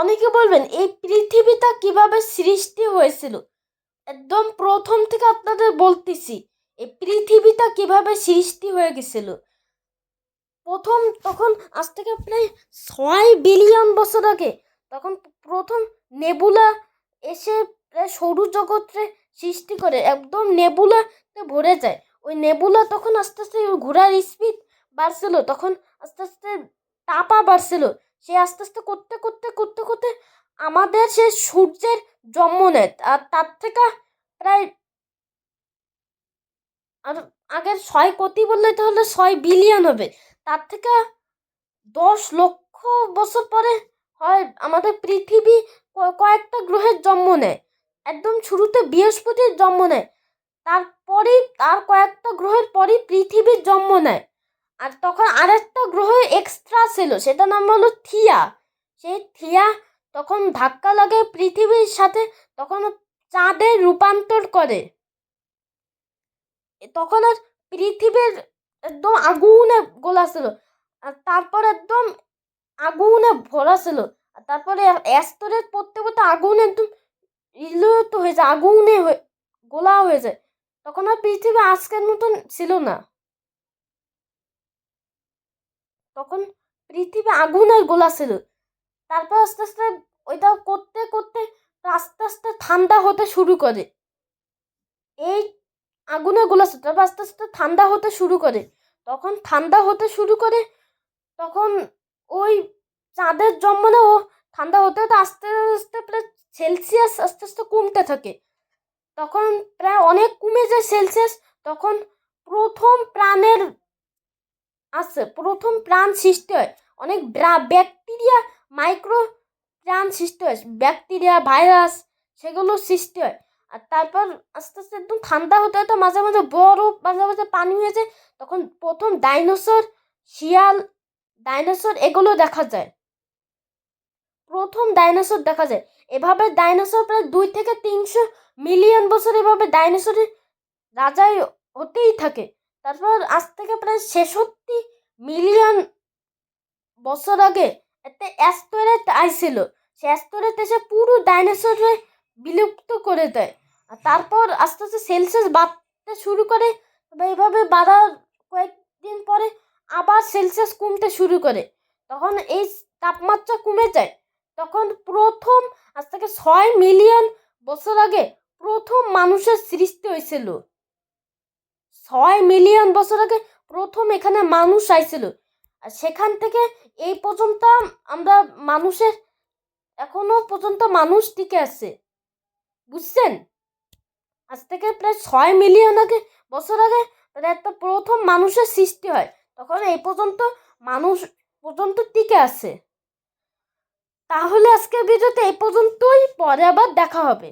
অনেকে বলবেন, এই পৃথিবীটা কীভাবে সৃষ্টি হয়েছিল? একদম প্রথম থেকে আপনাদের বলতেছি, এই পৃথিবীটা কীভাবে সৃষ্টি হয়ে গেছিল? প্রথম তখন, আজ থেকে প্রায় ছয় বিলিয়ন বছর আগে, তখন প্রথম নেবুলা এসে প্রায় সৌরজগৎরে সৃষ্টি করে, একদম নেবুলাতে ভরে যায়। ওই নেবুলা তখন আস্তে আস্তে ঘোরার স্পিড বাড়ছিল, তখন আস্তে আস্তে তাপা বাড়ছিল। সে আস্তে আস্তে করতে করতে করতে করতে আমাদের সে সূর্যের জন্ম নেয়। আর তার থেকে প্রায় আর আগের ছয় কোটি বললে তাহলে ছয় বিলিয়ন হবে। তার থেকে দশ লক্ষ বছর পরে হয় আমাদের পৃথিবী কয়েকটা গ্রহের জন্ম নেয়। একদম শুরুতে বৃহস্পতির জন্ম নেয়। তারপরেই, তার কয়েকটা গ্রহের পরই পৃথিবীর জন্ম নেয়। আর তখন আরেকটা গ্রহ এক্সট্রা ছিল সেটা নাম হলো থিয়া। সেই থিয়া তখন ধাক্কা লাগে পৃথিবীর সাথে, তখন চাঁদে রূপান্তর করে। তখন আর পৃথিবীর একদম আগুনে গোলা ছিল, আর তারপর একদম আগুনে ভরা ছিল। আর তারপরে স্তরের পড়তে পড়তে আগুন একদম ইলুত হয়ে যায়, আগুনে গোলা হয়ে যায়। তখন আর পৃথিবী আজকের মতন ছিল না। তখন পৃথিবী আগুনের গোলা ছিল। তারপর আস্তে আস্তে ওইটা করতে করতে, আস্তে আস্তে ঠান্ডা হতে শুরু করে। এই আগুনের গোলা ছিল, তারপর আস্তে আস্তে ঠান্ডা হতে শুরু করে। তখন ঠান্ডা হতে শুরু করে, তখন ওই চাঁদের জন্মনে ও ঠান্ডা হতে হতে আস্তে আস্তে প্রায় সেলসিয়াস আস্তে আস্তে কমতে থাকে। তখন প্রায় অনেক কমে যায় সেলসিয়াস। তখন প্রথম প্রাণের আছে। প্রথম প্রাণ সৃষ্টি হয়। অনেক ব্যাকটেরিয়া, মাইক্রো প্রাণ সৃষ্টি হয়। ব্যাকটেরিয়া, ভাইরাস, সেগুলো সৃষ্টি হয়। আর তারপর আস্তে আস্তে একদম ঠান্ডা হতে হতে মাঝে মাঝে বরফ, মাঝে মাঝে পানি হয়ে যায় তখন প্রথম ডাইনোসর, শিয়াল, ডাইনোসর এগুলো দেখা যায়। প্রথম ডাইনোসর দেখা যায়। এভাবে ডাইনোসর প্রায় দুই থেকে তিনশো মিলিয়ন বছর এভাবে ডাইনোসরের রাজাই হতেই থাকে। তারপর আজ থেকে প্রায় ছেষট্টি মিলিয়ন বছর আগে একটা অ্যাস্টোরেট আইছিল। সে অ্যাস্টোরেট এসে পুরো ডাইনোসরে বিলুপ্ত করে দেয়। তারপর আস্তে আস্তে সেলসিয়াস বাড়তে শুরু করে। এইভাবে বাড়ার কয়েকদিন পরে আবার সেলসিয়াস কমতে শুরু করে। তখন এই তাপমাত্রা কমে যায়। তখন প্রথম আজ থেকে ছয় মিলিয়ন বছর আগে প্রথম মানুষের সৃষ্টি হয়েছিল। ছয় মিলিয়ন বছর আগে প্রথম এখানে মানুষ আইছিল। আর সেখান থেকে এই পর্যন্ত আমরা মানুষের এখনও পর্যন্ত মানুষ টিকে আছে। বুঝছেন? আজ থেকে প্রায় ছয় মিলিয়ন আগে, বছর আগে একটা প্রথম মানুষের সৃষ্টি হয়। তখন এই পর্যন্ত মানুষ পর্যন্ত টিকে আছে। তাহলে আজকের ভিডিওতে এই পর্যন্তই। পরে আবার দেখা হবে।